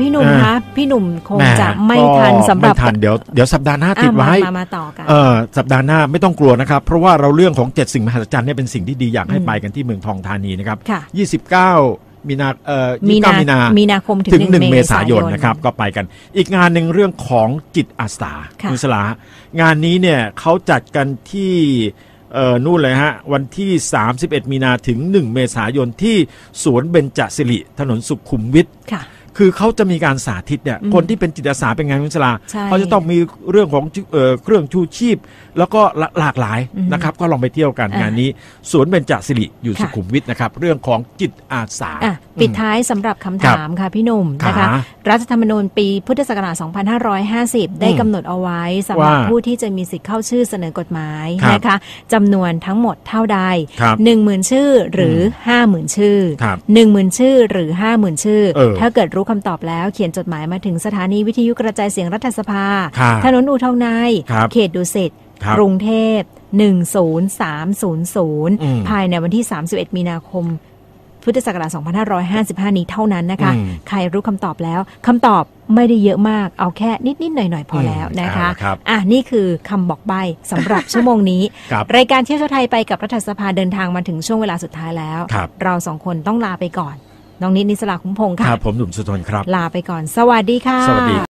พี่หนุ่มอ่าคะพี่หนุ่มคงแหจะไม่ทันก็สำหรับไม่ทันเดี๋ยวเดี๋ยวสัปดาห์หน้าอะติดไว้มามามาต่อกันเออสัปดาห์หน้าไม่ต้องกลัวนะครับ เพราะว่าเราเรื่องของเจ็ดสิ่งมหัศจรรย์เนี่ยเป็นสิ่งที่ดีอยากให้อืมไปกันที่เมืองทองธานีนะครับค่ะ29มีนาเอ่อมี29นามีนามีนาคมถึงถึงหนึ่ง1เมเมษาษายยนนนะครับก็ไปกัน อีกงานหนึ่งเรื่องของจิตอาสาค่ะณสลางานนี้เนี่ยเขาจัดกันที่เอ่อนู่นเลยฮะ วันที่ 31 มีนาถึง 1 เมษายนที่สวนเบญจสิริถนนสุขุมวิทค่ะ คือเขาจะมีการสาธิตเนี่ยอืมคนที่เป็นจิตอาสาเป็นไงคุณสลาใช่เขาจะต้องมีเรื่องของเอ่อเครื่องชูชีพ แล้วก็หลากหลายอืมนะครับ ก็ลองไปเที่ยวกันอ่างงานนี้สวนเบญจสิริอยู่ค่ะสุขุมวิทนะครับ เรื่องของจิตอาสาอะปิดท้ายสำหรับคำถามค่ะพี่หนุ่มนะคะขารัฐธรรมนูญปีพุทธศักราช 2550 ได้อืมกำหนดเอาไว้สำหรับว่าผู้ที่จะมีสิทธิ์เข้าชื่อเสนอกฎหมายครับนะคะจำนวนทั้งหมดเท่าใดครับ10,000 ชื่อหรือ 50,000 ชื่อครับ10,000 ชื่อหรือ 50,000 ชื่อเออถ้าเกิดรู้คำตอบแล้วเขียนจดหมายมาถึงสถานีวิทยุกระจายเสียงรัฐสภาครับถนนอู่ทองในครับเขตดุสิตครับกรุงเทพ 10300อืมภายในวันที่ 31 มีนาคม พุทธศักราช2555 นี้เท่านั้นนะคะอืมใครรู้คำตอบแล้วคำตอบไม่ได้เยอะมาก เอาแค่นิด ๆ หน่อย ๆ พอแล้วนะคะเอาละครับอะ นี่คือคำบอกใบ้สำหรับชั่วโมงนี้ครับรายการเที่ยวทั่วไทยไปกับรัฐสภาเดินทางมาถึงช่วงเวลาสุดท้ายแล้วครับเราสองคนต้องลาไปก่อน น้องนิดนิสลาคุ้มพงษ์คค่ะรับ ผมหนุ่มสุทนครับ ลาไปก่อน สวัสดีค่ะ สวัสดี